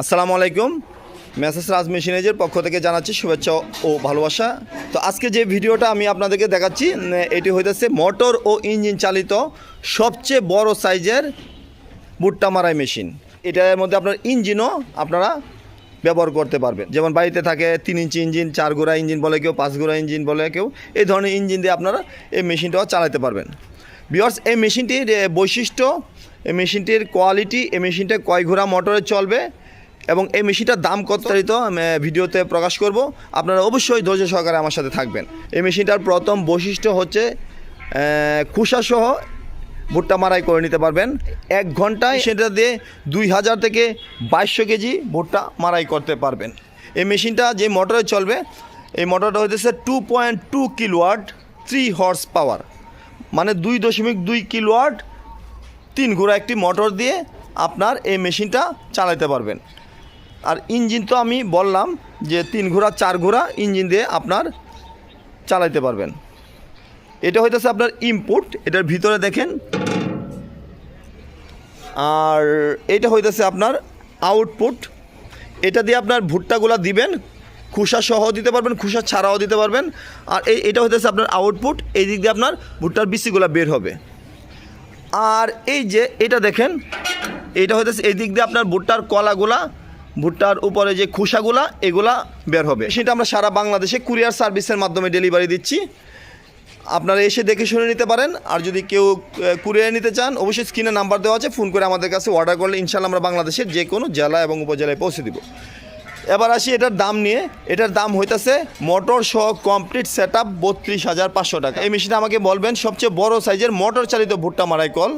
আসসালামু আলাইকুম। মেসেজ রাজ মেশিনেজের পক্ষ থেকে জানাচ্ছি শুভেচ্ছা ও ভালোবাসা। তো আজকে যে ভিডিওটা আমি আপনাদেরকে দেখাচ্ছি এটি হইতেছে মোটর ও ইঞ্জিন চালিত সবচেয়ে বড় সাইজের ভুট্টা মারাই মেশিন। এটার মধ্যে আপনার ইঞ্জিনও আপনারা ব্যবহার করতে পারবেন। যেমন বাড়িতে থাকে তিন ইঞ্চি ইঞ্জিন, চার গোড়া ইঞ্জিন বলে কেউ, পাঁচ গোড়া ইঞ্জিন বলে কেউ, এই ধরনের ইঞ্জিন দিয়ে আপনারা এই মেশিনটাও চালাতে পারবেন। বিয়ার্স এই মেশিনটির বৈশিষ্ট্য, এই মেশিনটির কোয়ালিটি, এই মেশিনটা কয় ঘোড়া মোটরে চলবে এবং এই মেশিনটার দাম কত ভিডিওতে প্রকাশ করব। আপনারা অবশ্যই ধৈর্য সহকারে আমার সাথে থাকবেন। এই মেশিনটার প্রথম বৈশিষ্ট্য হচ্ছে খুশাসহ ভুট্টা মারাই করে নিতে পারবেন। এক ঘন্টায় সেটা দিয়ে দুই হাজার থেকে বাইশশো কেজি ভুট্টা মারাই করতে পারবেন। এই মেশিনটা যে মোটরে চলবে, এই মোটরটা হইতেছে two point two kilowatt three horsepower. মানে দুই দশমিক দুই কিলোয়াট তিন ঘোড়া একটি মোটর দিয়ে আপনার এই মেশিনটা চালাতে পারবেন। আর ইঞ্জিন তো আমি বললাম যে তিন ঘোড়া, চার ঘোড়া ইঞ্জিন দিয়ে আপনার চালাইতে পারবেন। এটা হইতেছে আপনার ইনপুট এটার ভিতরে দেখেন। আর এটা হইতেছে আপনার আউটপুট এটা দিয়ে আপনার ভুট্টাগুলো দিবেন, খুসা সহ দিতে পারবেন, খুসা ছাড়াও দিতে পারবেন। আর এই, এটা হইতেছে আপনার আউটপুট এই দিক দিয়ে আপনার ভুট্টার বিচিগুলো বের হবে। আর এই যে এটা দেখেন, এটা হইতেছে এই দিক দিয়ে আপনার ভুট্টার কলাগুলা ভুট্টার উপরে যে খুসাগুলা, এগুলা বের হবে। সেটা আমরা সারা বাংলাদেশে কুরিয়ার সার্ভিসের মাধ্যমে ডেলিভারি দিচ্ছি। আপনারা এসে দেখে শুনে নিতে পারেন। আর যদি কেউ কুরিয়ার নিতে চান, অবশ্যই স্ক্রিনে নাম্বার দেওয়া আছে। ফোন করে আমাদের কাছে অর্ডার করলে ইনশাল্লাহ আমরা বাংলাদেশের যে কোনো জেলা এবং উপজেলায় পৌঁছে দিব। এবার আসি এটার দাম নিয়ে। এটার দাম হইতাছে মোটর সহ কমপ্লিট সেট আপ বত্রিশ হাজার পাঁচশো টাকা। এই মেশিনটা আমাকে বলবেন, সবচেয়ে বড় সাইজের মোটর চালিত ভুট্টা মারাই কল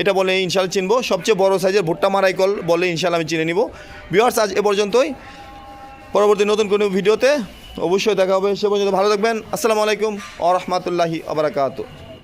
এটা বলে ইনশাল চিনবো। সবচেয়ে বড় সাইজের ভুট্টা মারাই কল বলে ইনশাল আমি চিনে নিব। বিহার আজ এ পর্যন্তই। পরবর্তী নতুন কোনো ভিডিওতে অবশ্যই দেখা হবে। সে পর্যন্ত ভালো থাকবেন। আসসালামু আলাইকুম আ রহমতুল্লাহি আবরাকাতু